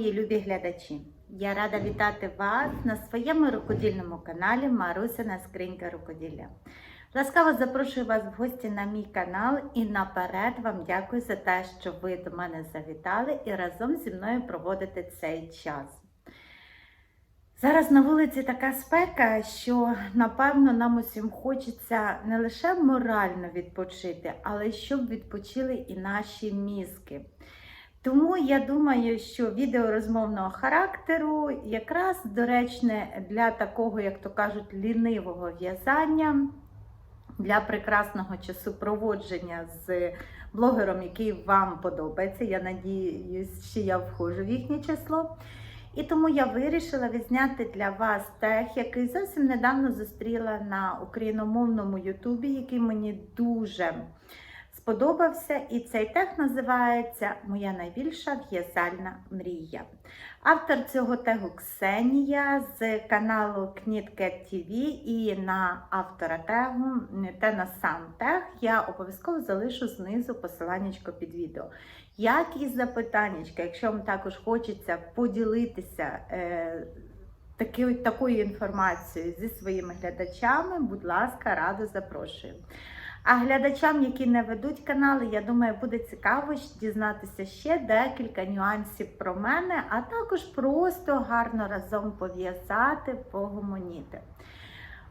Мої любі глядачі! Я рада вітати вас на своєму рукодільному каналі Марусина Скринька Рукоділля. Ласкаво запрошую вас в гості на мій канал і наперед вам дякую за те, що ви до мене завітали і разом зі мною проводите цей час. Зараз на вулиці така спека, що напевно нам усім хочеться не лише морально відпочити, але щоб відпочили і наші мізки. Тому я думаю, що відео розмовного характеру якраз доречне для такого, як то кажуть, лінивого в'язання, для прекрасного часу проводження з блогером, який вам подобається. Я надіюсь, що я входжу в їхнє число. І тому я вирішила відзняти для вас тех, який зовсім недавно зустріла на україномовному Ютубі, який мені дуже сподобався. І цей тех називається Моя найбільша в'язальна мрія. Автор цього тегу Ксенія з каналу Knitcat TV і на автора тегу та на сам тег я обов'язково залишу знизу посиланнячко під відео. Як і запитаннячка, якщо вам також хочеться поділитися е, таки, такою інформацією зі своїми глядачами, будь ласка, радо запрошую. А глядачам, які не ведуть канали, я думаю, буде цікаво дізнатися ще декілька нюансів про мене, а також просто гарно разом пов'язати, погомоніти.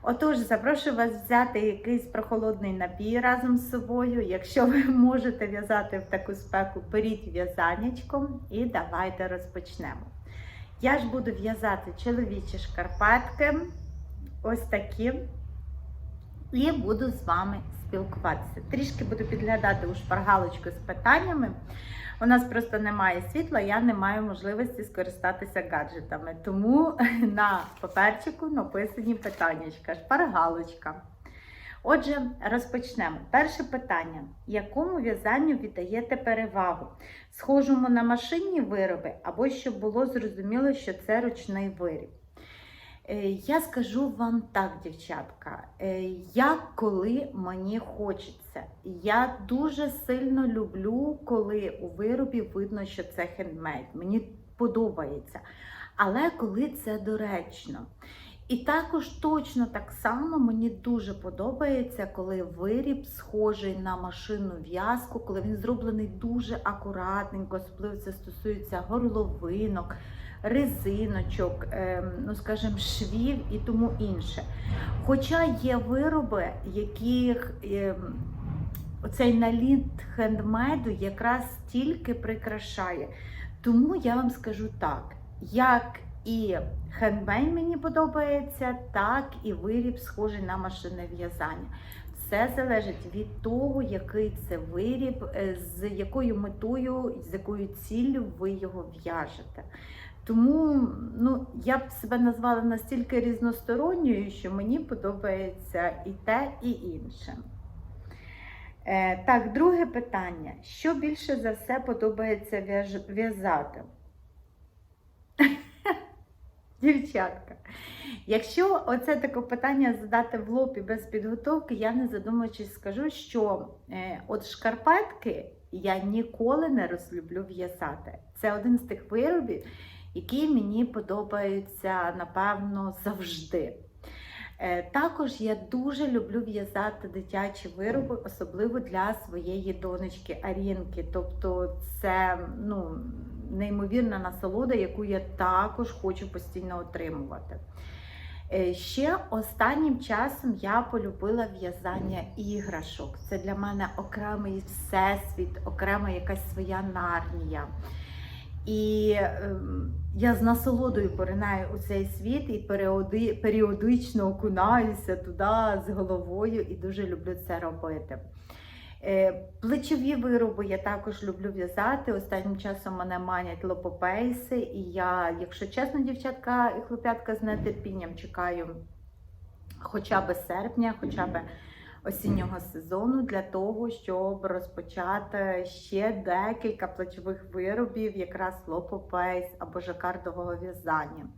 Отож, запрошую вас взяти якийсь прохолодний напій разом з собою. Якщо ви можете в'язати в таку спеку, беріть в'язанячком і давайте розпочнемо. Я ж буду в'язати чоловічі шкарпетки, ось такі, і буду з вами спілкуватися. Трішки буду підглядати у шпаргалочку з питаннями. У нас просто немає світла, я не маю можливості скористатися гаджетами. Тому на паперчику написані питання, шпаргалочка. Отже, розпочнемо. Перше питання: якому в'язанню віддаєте перевагу? Схожому на машинні вироби, або щоб було зрозуміло, що це ручний виріб? Я скажу вам так, дівчатка, як коли мені хочеться. Я дуже сильно люблю, коли у виробі видно, що це хендмейд. Мені подобається. Але коли це доречно. І також точно так само мені дуже подобається, коли виріб схожий на машинну в'язку, коли він зроблений дуже акуратненько, особливо це стосується горловинок резиночок, ем, ну скажімо, швів і тому інше. Хоча є вироби, яких ем, оцей наліт хендмейду якраз тільки прикрашає. Тому я вам скажу так, як і хендмейд мені подобається, так і виріб схожий на машинне в'язання. Все залежить від того, який це виріб, е, з якою метою, з якою ціллю ви його в'яжете. Тому ну, я б себе назвала настільки різносторонньою, що мені подобається і те, і інше. Е, Так, друге питання. Що більше за все подобається в'язати? Дівчатка, якщо оце таке питання задати в лоб і без підготовки, я не задумуючись скажу, що е, от шкарпетки я ніколи не розлюблю в'язати. Це один з тих виробів, які мені подобаються, напевно, завжди. Е, також я дуже люблю в'язати дитячі вироби, особливо для своєї донечки Арінки. Тобто це ну, неймовірна насолода, яку я також хочу постійно отримувати. Е, ще останнім часом я полюбила в'язання іграшок. Це для мене окремий всесвіт, окрема якась своя нарнія. І е, я з насолодою поринаю у цей світ і періоди, періодично окунаюся туди з головою і дуже люблю це робити. Е, плечові вироби я також люблю в'язати. Останнім часом мене манять лопопейси, і я, якщо чесно, дівчатка і хлоп'ятка з нетерпінням чекаю хоча б серпня, хоча б осіннього сезону для того, щоб розпочати ще декілька плечових виробів, якраз лопопейс або жакардового в'язання.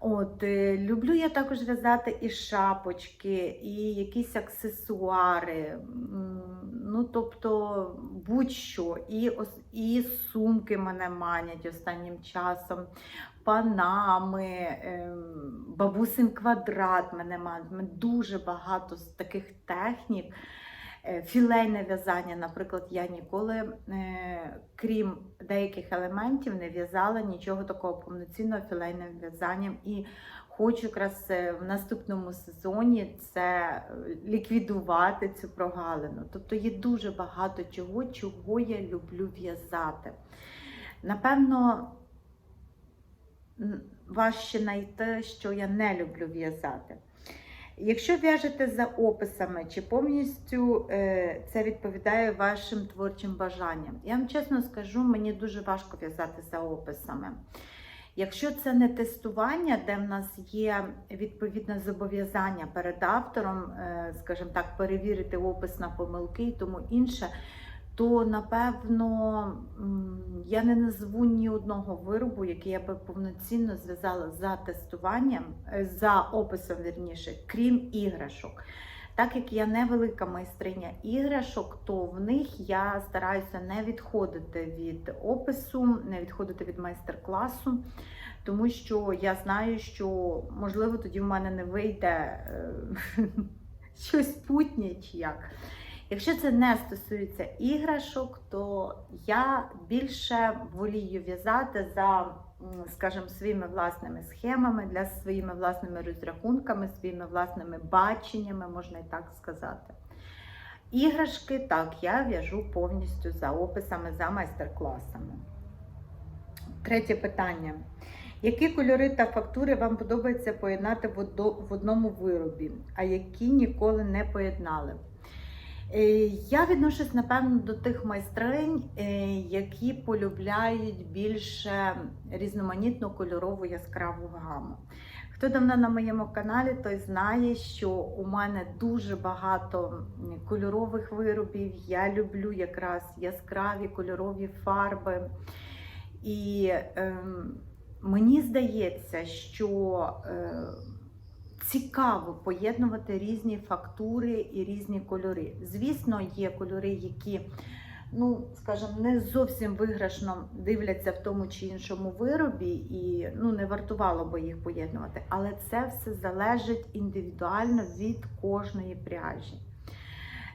От, е, люблю я також в'язати і шапочки, і якісь аксесуари. Ну, тобто, будь-що. І, і сумки мене манять останнім часом, панами, ем, бабусин квадрат мене. Мене Дуже багато з таких технік. Е, Філейне в'язання, наприклад, я ніколи, е, крім деяких елементів, не в'язала нічого такого повноцінного філейним в'язанням. І хочу якраз е, в наступному сезоні це ліквідувати цю прогалину. Тобто є дуже багато чого, чого я люблю в'язати. Напевно, важче знайти, що я не люблю в'язати. Якщо в'яжете за описами, чи повністю е, це відповідає вашим творчим бажанням? Я вам чесно скажу, мені дуже важко в'язати за описами. Якщо це не тестування, де в нас є відповідне зобов'язання перед автором, е, скажімо так, перевірити опис на помилки і тому інше, то напевно я не назву ні одного виробу, який я би повноцінно зв'язала за тестуванням, е, за описом вірніше, крім іграшок. Так як я не велика майстриня іграшок, то в них я стараюся не відходити від опису, не відходити від майстер-класу, тому що я знаю, що можливо тоді в мене не вийде е, щось путнє чи як. Якщо це не стосується іграшок, то я більше волію в'язати за, скажімо, своїми власними схемами, для своїми власними розрахунками, своїми власними баченнями, можна і так сказати. Іграшки, так, я в'яжу повністю за описами, за майстер-класами. Третє питання. Які кольори та фактури вам подобається поєднати в одному виробі, а які ніколи не поєднали? Е, Я відношусь, напевно, до тих майстринь, е, які полюбляють більше різноманітну кольорову яскраву гаму. Хто давно на моєму каналі, той знає, що у мене дуже багато кольорових виробів. Я люблю якраз яскраві кольорові фарби. І ем, мені здається, що е, цікаво поєднувати різні фактури і різні кольори. Звісно, є кольори, які, ну, скажімо, не зовсім виграшно дивляться в тому чи іншому виробі, і ну, не вартувало би їх поєднувати. Але це все залежить індивідуально від кожної пряжі.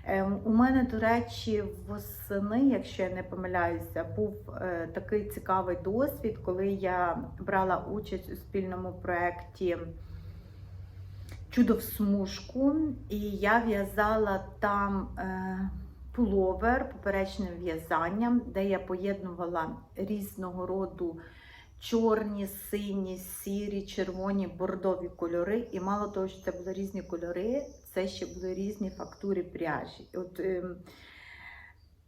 Ем, У мене, до речі, восени, якщо я не помиляюся, був е, такий цікавий досвід, коли я брала участь у спільному проєкті Чудо в смужку, і я в'язала там е, пуловер поперечним в'язанням, де я поєднувала різного роду чорні, сині, сірі, червоні, бордові кольори. І мало того, що це були різні кольори, це ще були різні фактури пряжі. От, ем,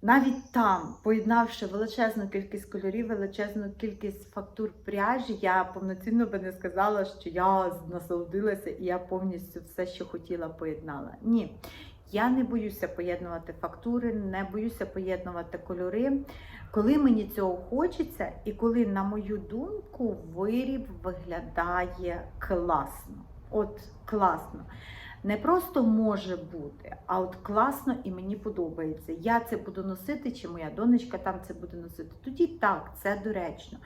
навіть там, поєднавши величезну кількість кольорів, величезну кількість фактур пряжі, я повноцінно би не сказала, що я насолодилася і я повністю все, що хотіла, поєднала. Ні. Я не боюся поєднувати фактури, не боюся поєднувати кольори. Коли мені цього хочеться, і коли, на мою думку, виріб виглядає класно. От класно. Не просто може бути, а от класно і мені подобається. Я це буду носити, чи моя донечка там це буде носити. Тоді так, це доречно.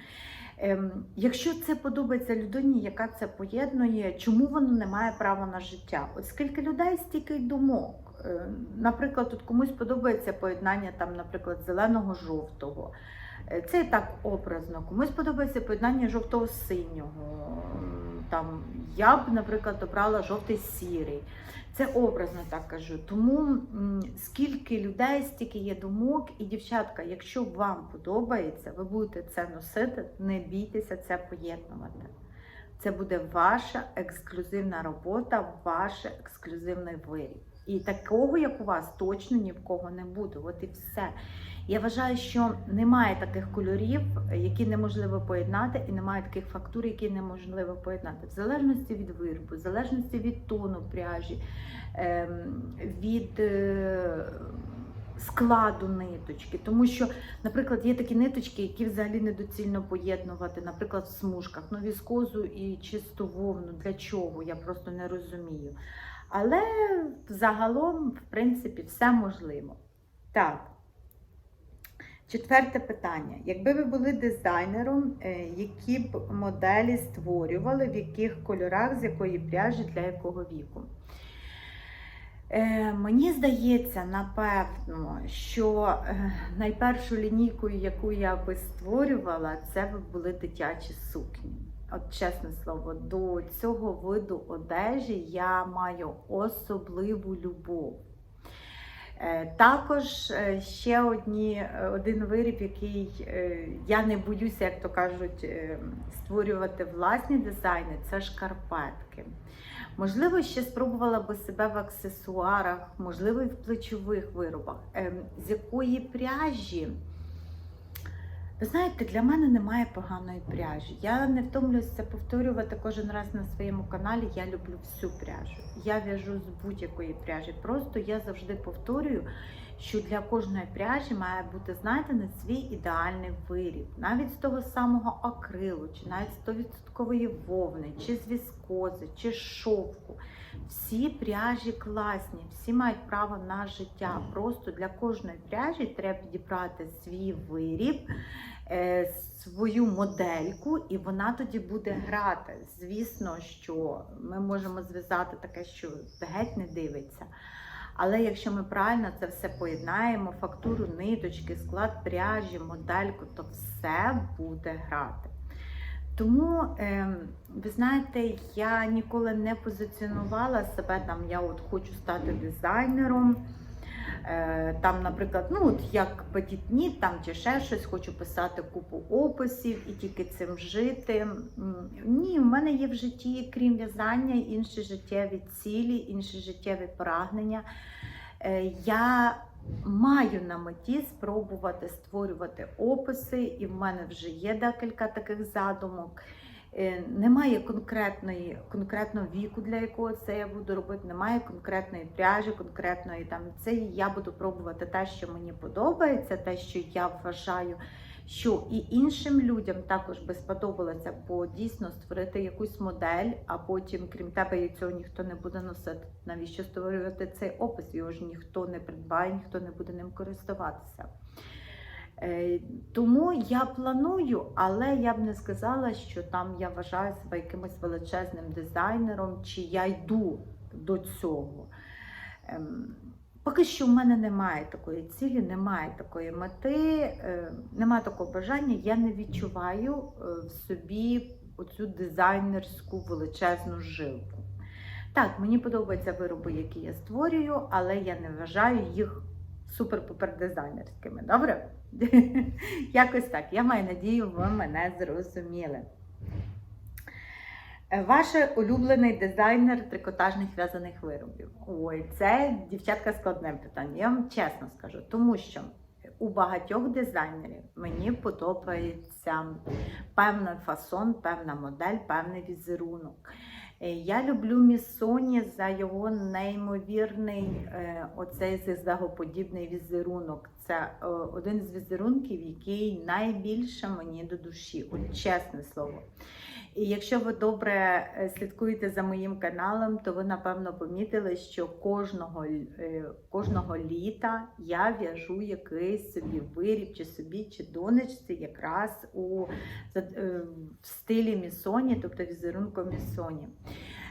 Ем, якщо це подобається людині, яка це поєднує, чому воно не має права на життя? От скільки людей, стільки й думок. Е, Наприклад, тут комусь подобається поєднання там, наприклад, зеленого-жовтого. Е, Це так образно. Комусь подобається поєднання жовтого-синього. Там я б, наприклад, обрала жовтий-сірий. Це образно так кажу. Тому скільки людей, стільки є думок. І, дівчатка, якщо вам подобається, ви будете це носити, не бійтеся це поєднувати. Це буде ваша ексклюзивна робота, ваш ексклюзивний виріб. І такого, як у вас, точно ні в кого не буде. От і все. Я вважаю, що немає таких кольорів, які неможливо поєднати, і немає таких фактур, які неможливо поєднати. В залежності від виробу, в залежності від тону пряжі, ем, від е, складу ниточки. Тому що, наприклад, є такі ниточки, які взагалі недоцільно поєднувати, наприклад, в смужках, ну, віскозу і чисту вовну. Для чого? Я просто не розумію. Але загалом, в принципі, все можливо. Так. Четверте питання. Якби ви були дизайнером, е, які б моделі створювали, в яких кольорах, з якої пряжі, для якого віку? Е, Мені здається, напевно, що е, найпершу лінійкою, яку я би створювала, це б були дитячі сукні. От чесне слово, до цього виду одежі я маю особливу любов. Е, Також е, ще одні, е, один виріб, який я не боюся, як то кажуть, створювати власні дизайни, це шкарпетки. Можливо, ще спробувала би себе в аксесуарах, можливо, і в плечових виробах. Ем, З якої пряжі? Ви знаєте, для мене немає поганої пряжі. Я не втомлююся повторювати кожен раз на своєму каналі. Я люблю всю пряжу. Я в'яжу з будь-якої пряжі. Просто я завжди повторюю, що для кожної пряжі має бути знайдений свій ідеальний виріб. Навіть з того самого акрилу, чи навіть з 100% вовни, чи з віскози, чи шовку. Всі пряжі класні, всі мають право на життя. Просто для кожної пряжі треба підібрати свій виріб, е, свою модельку, і вона тоді буде грати. Звісно, що ми можемо зв'язати таке, що геть не дивиться. Але якщо ми правильно це все поєднаємо, фактуру ниточки, склад пряжі, модельку, то все буде грати. Тому, е, ви знаєте, я ніколи не позиціонувала себе там, я от хочу стати дизайнером. Е, Там, наприклад, ну от як Petite там чи ще щось, хочу писати купу описів і тільки цим жити. Ні, в мене є в житті, крім в'язання, інші життєві цілі, інші життєві прагнення. Е, Я маю на меті спробувати створювати описи, і в мене вже є декілька таких задумок. Е, Немає конкретної, конкретного віку, для якого це я буду робити, немає конкретної пряжі, конкретної там це я буду пробувати те, що мені подобається, те, що я вважаю, що і іншим людям також би сподобалося, бо дійсно створити якусь модель, а потім, крім тебе, і цього ніхто не буде носити. Навіщо створювати цей опис? Його ж ніхто не придбає, ніхто не буде ним користуватися. Е, Тому я планую, але я б не сказала, що там я вважаю себе якимось величезним дизайнером, чи я йду до цього. Поки що в мене немає такої цілі, немає такої мети, е, немає такого бажання. Я не відчуваю е, в собі оцю дизайнерську величезну жилку. Так, мені подобаються вироби, які я створюю, але я не вважаю їх супер-пупер дизайнерськими. Добре? Якось так. Я маю надію, ви мене зрозуміли. Е, Ваш улюблений дизайнер трикотажних в'язаних виробів. Ой, це дівчатка складне питання. Я вам чесно скажу, тому що у багатьох дизайнерів мені подобається певний фасон, певна модель, певний візерунок. Е, Я люблю Місоні за його неймовірний е, оцей зигзагоподібний візерунок. Це е, один з візерунків, який найбільше мені до душі, от чесне слово. І якщо ви добре е, слідкуєте за моїм каналом, то ви напевно помітили, що кожного, е, кожного літа я в'яжу якийсь собі виріб, чи собі, чи донечці, якраз у в стилі місоні, тобто візерунку місоні.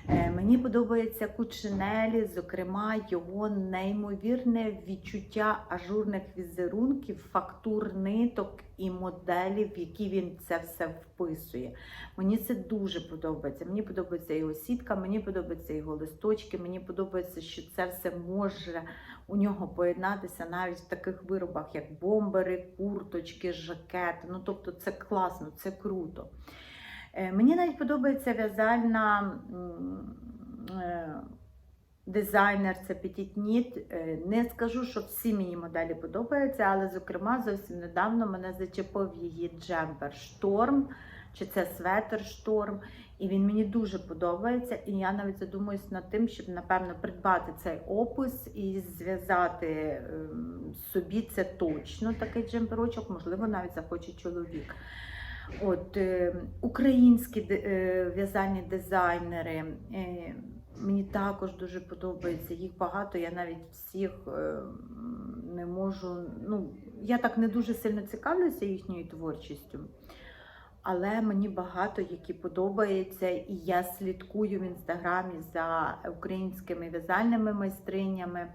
Е, Мені подобається кучинелі, зокрема, його неймовірне відчуття ажурних візерунків, фактур ниток і моделів, в які він це все вписує. Мені це дуже подобається. Мені подобається його сітка, мені подобаються його листочки, мені подобається, що це все може у нього поєднатися навіть в таких виробах, як бомбери, курточки, жакети. Ну тобто це класно, це круто. Е, Мені навіть подобається в'язальна е, дизайнер, це Knit. Е, Не скажу, що всі мені моделі подобаються, але, зокрема, зовсім недавно мене зачепив її джемпер Шторм чи це светр шторм. І він мені дуже подобається. І я навіть задумуюсь над тим, щоб напевно придбати цей опис і зв'язати ем, собі це точно такий джемперочок, можливо, навіть захоче чоловік. От е, українські е, в'язальні дизайнери. Е, Мені також дуже подобається. Їх багато. Я навіть всіх не можу. Ну, я так не дуже сильно цікавлюся їхньою творчістю. Але мені багато які подобається, і я слідкую в інстаграмі за українськими в'язальними майстринями.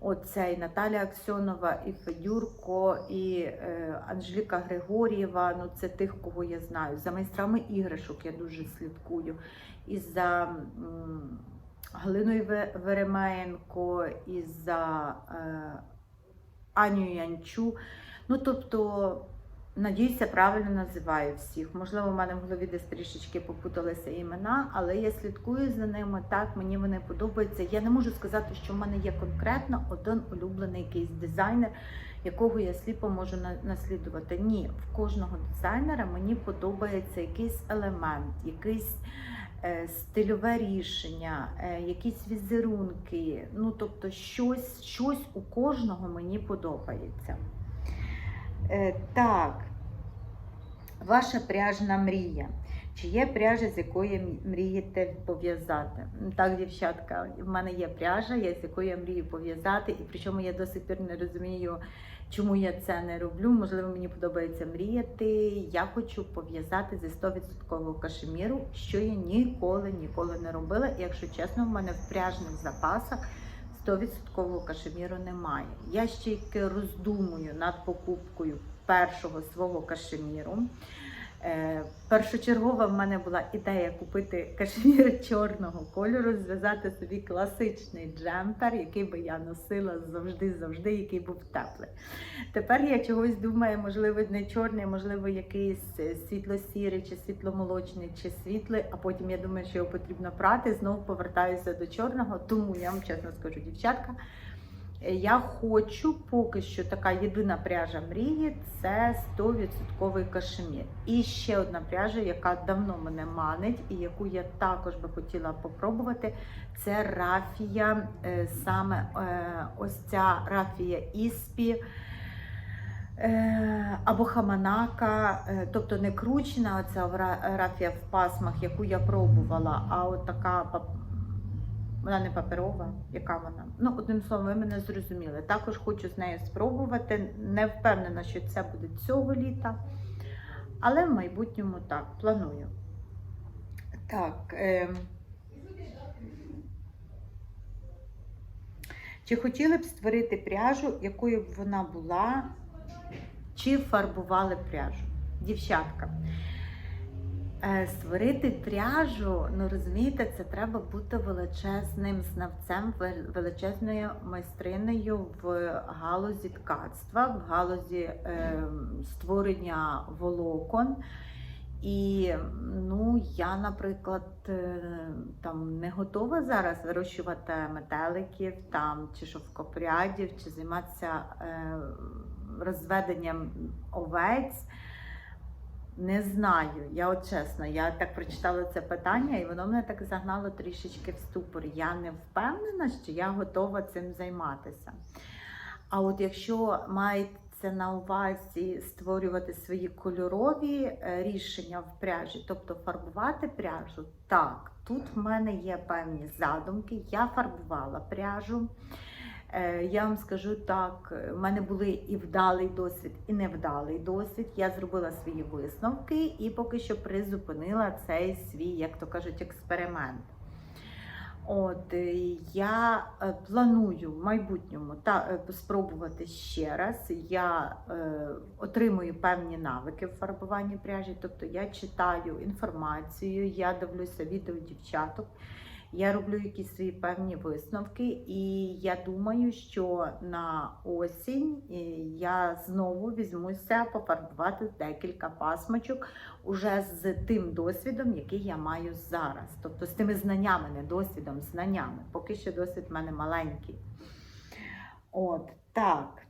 Оце і Наталя Аксьонова, і Федюрко, і е, Анжеліка Григорієва. Ну, це тих, кого я знаю. За майстрами іграшок я дуже слідкую. І за м, Галиною Ве- Веремеєнко, і за е, Аню Янчу. Ну, тобто, надіюся, правильно називаю всіх. Можливо, в мене в голові десь трішечки попуталися імена, але я слідкую за ними. Так, мені вони подобаються. Я не можу сказати, що в мене є конкретно один улюблений якийсь дизайнер, якого я сліпо можу наслідувати. Ні, в кожного дизайнера мені подобається якийсь елемент, якийсь. е, Стильове рішення, е, якісь візерунки, ну тобто щось, щось у кожного мені подобається. Е, так, ваша пряжна мрія. Чи є пряжа, з якою мрієте пов'язати? Так, дівчатка, в мене є пряжа, я з якою я мрію пов'язати, і причому я до сих пір не розумію, чому я це не роблю. Можливо, мені подобається мріяти. Я хочу пов'язати зі 100% кашеміру, що я ніколи ніколи не робила. І якщо чесно, в мене в пряжних запасах 100% кашеміру немає. Я ще тільки роздумую над покупкою першого свого кашеміру. Е, першочергова в мене була ідея купити кашмір чорного кольору, зв'язати собі класичний джемпер, який би я носила завжди-завжди, який був теплий. Тепер я чогось думаю, можливо, не чорний, можливо, якийсь е, світло-сірий, чи світломолочний, чи світлий, а потім я думаю, що його потрібно прати. Знову повертаюся до чорного. Тому я вам чесно скажу, дівчатка. Е, Я хочу поки що така єдина пряжа мрії це 100% кашемір. І ще одна пряжа, яка давно мене манить, і яку я також би хотіла попробувати. Це рафія, е, саме е, ось ця рафія іспі. Або хаманака, тобто не кручена оця рафія в пасмах, яку я пробувала, а от така вона не паперова, яка вона. Ну, одним словом, ви мене зрозуміли. Також хочу з нею спробувати. Не впевнена, що це буде цього літа, але в майбутньому так, планую. Так. Е... Чи хотіли б створити пряжу, якою б вона була, чи фарбували пряжу? Дівчатка. Е, Створити пряжу, ну розумієте, це треба бути величезним знавцем, величезною майстринею в галузі ткацтва, в галузі е, створення волокон. І ну, я, наприклад, е, там не готова зараз вирощувати метеликів там, чи шовкопрядів, чи займатися е, розведенням овець. Не знаю, я от чесно, я так прочитала це питання, і воно мене так загнало трішечки в ступор. Я не впевнена, що я готова цим займатися. А от якщо мається на увазі створювати свої кольорові е, рішення в пряжі, тобто фарбувати пряжу, так, тут в мене є певні задумки. Я фарбувала пряжу. Е, Я вам скажу так, в мене були і вдалий досвід, і невдалий досвід. Я зробила свої висновки і поки що призупинила цей свій, як то кажуть, експеримент. От е, я е, планую в майбутньому та е, спробувати ще раз. Я е, отримую певні навики в фарбуванні пряжі, тобто я читаю інформацію, я дивлюся відео дівчаток. Я роблю якісь свої певні висновки, і я думаю, що на осінь е, я знову візьмуся пофарбувати декілька пасмочок уже з тим досвідом, який я маю зараз. Тобто з тими знаннями, не досвідом, знаннями. Поки що досвід в мене маленький. От так.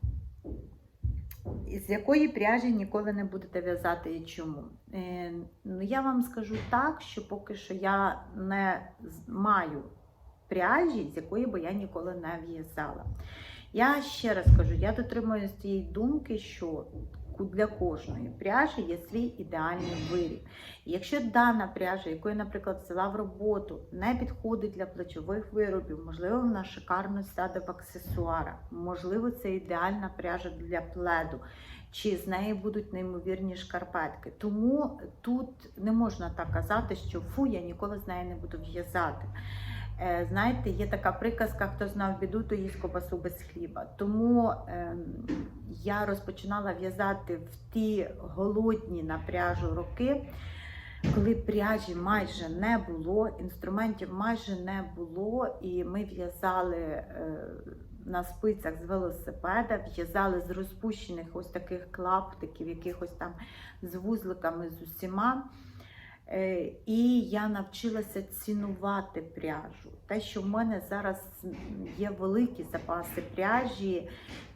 З якої пряжі ніколи не будете в'язати і чому? Е, ну, я вам скажу так, що поки що я не маю пряжі, з якої би я ніколи не в'язала. Я ще раз кажу, я дотримуюсь цієї думки, що для кожної пряжі є свій ідеальний виріб. Якщо дана пряжа, яку я, наприклад, взяла в роботу, не підходить для плечових виробів, можливо, вона шикарно сяде в аксесуарах, можливо, це ідеальна пряжа для пледу, чи з неї будуть неймовірні шкарпетки. Тому тут не можна так казати, що фу, я ніколи з нею не буду в'язати. Е, Знаєте, є така приказка, хто знав біду, то їсть кобасу без хліба. Тому ем, я розпочинала в'язати в ті голодні на пряжу роки, коли пряжі майже не було, інструментів майже не було, і ми в'язали е, на спицях з велосипеда, в'язали з розпущених ось таких клаптиків, якихось там з вузликами з усіма. Е, І я навчилася цінувати пряжу. Те, що в мене зараз є великі запаси пряжі,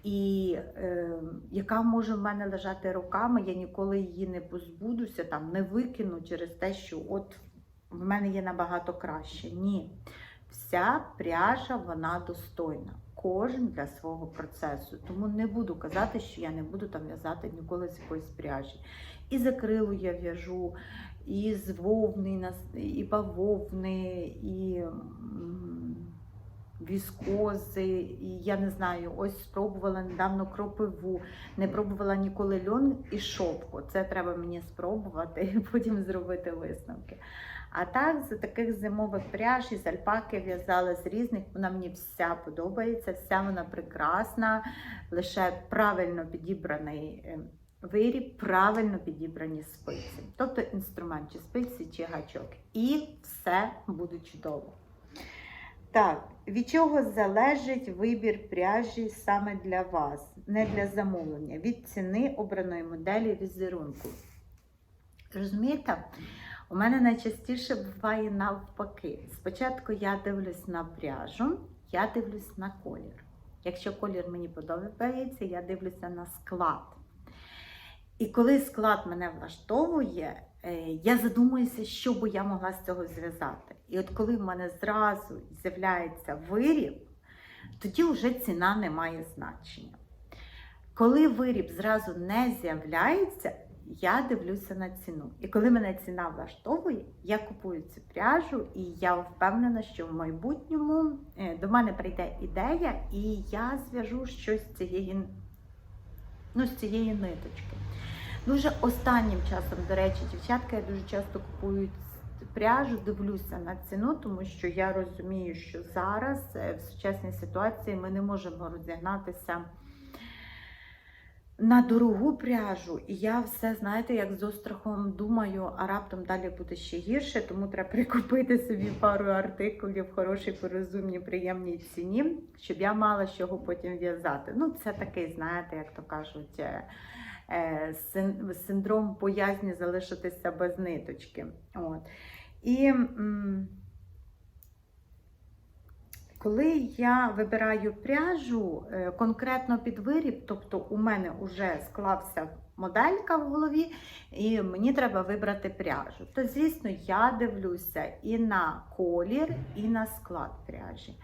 і е, яка може в мене лежати роками, я ніколи її не позбудуся, там не викину через те, що от в мене є набагато краще. Ні. Вся пряжа вона достойна. Кожен для свого процесу. Тому не буду казати, що я не буду там в'язати ніколи з якоїсь пряжі. І з акрилу я в'яжу, і з вовни, і бавовни, і віскози, і я не знаю, ось спробувала недавно кропиву, не пробувала ніколи льон і шовку. Це треба мені спробувати і потім зробити висновки. А так, з таких зимових пряж із альпаки в'язала з різних, вона мені вся подобається, вся вона прекрасна, лише правильно підібраний е, виріб, правильно підібрані спиці. Тобто інструмент, чи спиці, чи гачок. І все буде чудово. Так, від чого залежить вибір пряжі саме для вас, не для замовлення, від ціни обраної моделі візерунку. Розумієте? У мене найчастіше буває навпаки. Спочатку я дивлюсь на пряжу, я дивлюсь на колір. Якщо колір мені подобається, я дивлюся на склад. І коли склад мене влаштовує, е, я задумуюся, що би я могла з цього зв'язати. І от коли в мене зразу з'являється виріб, тоді вже ціна не має значення. Коли виріб зразу не з'являється, я дивлюся на ціну. І коли мене ціна влаштовує, я купую цю пряжу, і я впевнена, що в майбутньому е, до мене прийде ідея, і я зв'яжу щось з цієї, ну, з цієї ниточки. Дуже останнім часом, до речі, дівчатка, я дуже часто купую пряжу, дивлюся на ціну, тому що я розумію, що зараз е, в сучасній ситуації ми не можемо розігнатися на дорогу пряжу. І я все, знаєте, як з острахом думаю, а раптом далі буде ще гірше, тому треба прикупити собі пару артикулів в хорошій, по розумній, приємній ціні, щоб я мала з чого потім в'язати. Ну, це такий, знаєте, як то кажуть. е, е, син- синдром боязні залишитися без ниточки. От. І коли я вибираю пряжу е, конкретно під виріб, тобто у мене вже склався моделька в голові, і мені треба вибрати пряжу, то, звісно, я дивлюся і на колір, і на склад пряжі.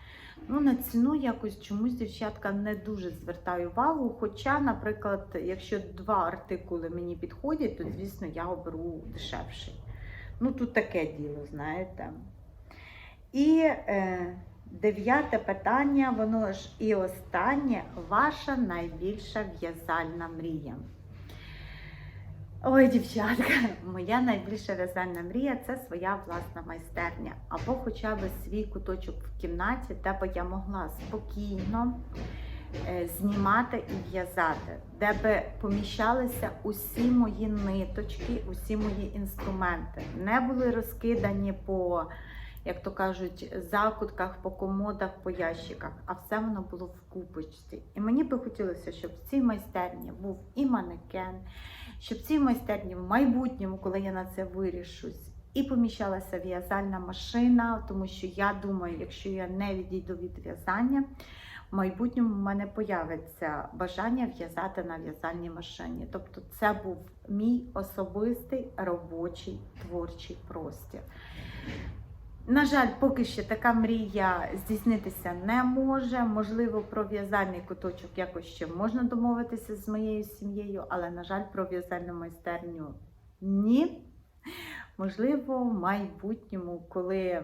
Ну, на ціну якось чомусь дівчатка не дуже звертаю увагу. Хоча, наприклад, якщо два артикули мені підходять, то звісно я оберу дешевший. Ну, тут таке діло, знаєте. І е, дев'яте питання, воно ж і останнє, ваша найбільша в'язальна мрія. Ой, дівчатка, моя найбільша в'язальна мрія це своя власна майстерня, або хоча б свій куточок в кімнаті, де би я могла спокійно е, знімати і в'язати, де би поміщалися усі мої ниточки, усі мої інструменти, не були розкидані по, як то кажуть, закутках, по комодах, по ящиках, а все воно було в купочці. І мені би хотілося, щоб в цій майстерні був і манекен, щоб в цій майстерні в майбутньому, коли я на це вирішусь, і поміщалася в'язальна машина, тому що я думаю, якщо я не відійду від в'язання, в майбутньому в мене появиться бажання в'язати на в'язальній машині. Тобто, це був мій особистий робочий творчий простір. На жаль, поки що така мрія здійснитися не може. Можливо, про в'язальний куточок якось ще можна домовитися з моєю сім'єю, але, на жаль, про в'язальну майстерню ні. Можливо, в майбутньому, коли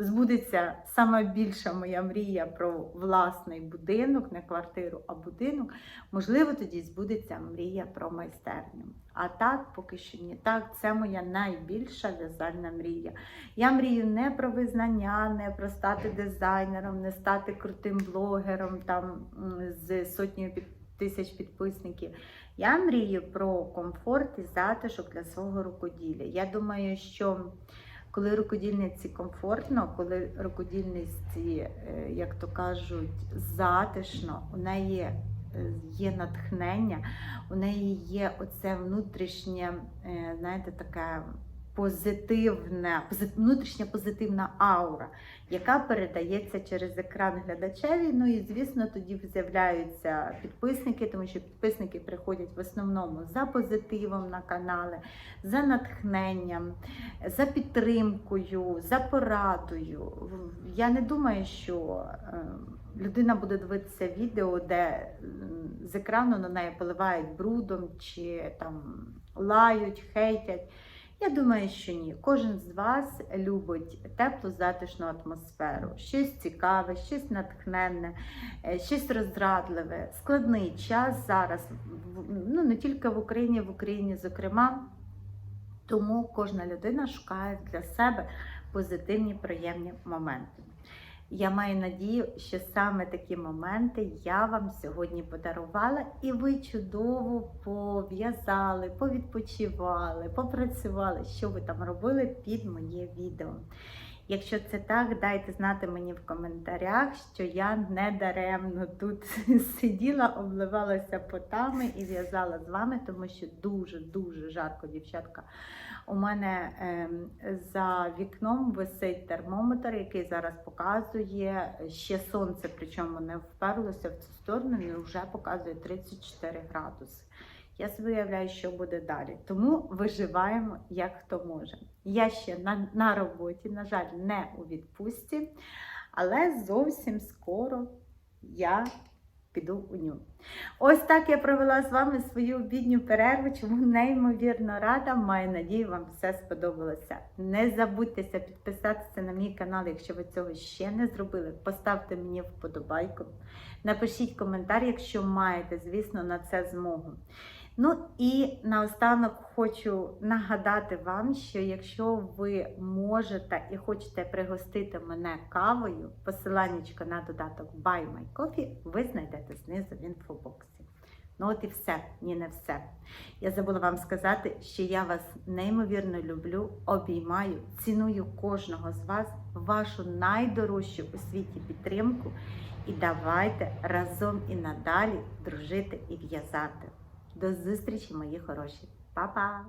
збудеться сама більша моя мрія про власний будинок, не квартиру, а будинок, можливо, тоді збудеться мрія про майстерню. А так, поки що ні. Так, це моя найбільша в'язальна мрія. Я мрію не про визнання, не про стати дизайнером, не стати крутим блогером там з сотнею тисяч підписників. Я мрію про комфорт і затишок для свого рукоділля. Я думаю, що коли рукодільниці комфортно, коли рукодільниці, е, як то кажуть, затишно, у неї е, є натхнення, у неї є оце внутрішнє, е, знаєте, таке позитивне, внутрішня позитивна аура, яка передається через екран глядачеві. Ну і звісно, тоді з'являються підписники, тому що підписники приходять в основному за позитивом на канали, за натхненням, за підтримкою, за порадою. Я не думаю, що е, людина буде дивитися відео, де з екрану на неї поливають брудом чи там лають, хейтять. Я думаю, що ні. Кожен з вас любить теплу затишну атмосферу, щось цікаве, щось натхненне, е, щось розрадливе, Складний час зараз, ну не тільки в Україні, в Україні, зокрема. Тому кожна людина шукає для себе позитивні, приємні моменти. Я маю надію, що саме такі моменти я вам сьогодні подарувала, і ви чудово пов'язали, повідпочивали, попрацювали, що ви там робили під моє відео. Якщо це так, дайте знати мені в коментарях, що я не даремно тут сиділа, обливалася потами і в'язала з вами, тому що дуже-дуже жарко, дівчатка. У мене ем, за вікном висить термометр, який зараз показує ще сонце, причому не вперлося в цю сторону, і вже показує 34 градуси. Я собі уявляю, що буде далі. Тому виживаємо як хто може. Я ще на, на роботі, на жаль, не у відпустці, але зовсім скоро я піду у ню. Ось так я провела з вами свою обідню перерву, чому неймовірно рада. Маю надію, вам все сподобалося. Не забудьтеся підписатися на мій канал, якщо ви цього ще не зробили. Поставте мені вподобайку. Напишіть коментар, якщо маєте, звісно, на це змогу. Ну і наостанок хочу нагадати вам, що якщо ви можете і хочете пригостити мене кавою, посиланнячко на додаток Buy My Coffee ви знайдете знизу в інфобоксі. Ну от і все, ні, не все. Я забула вам сказати, що я вас неймовірно люблю, обіймаю, ціную кожного з вас, вашу найдорожчу у світі підтримку. І давайте разом і надалі дружити і в'язати. До зустрічі, мої хороші. Па-па!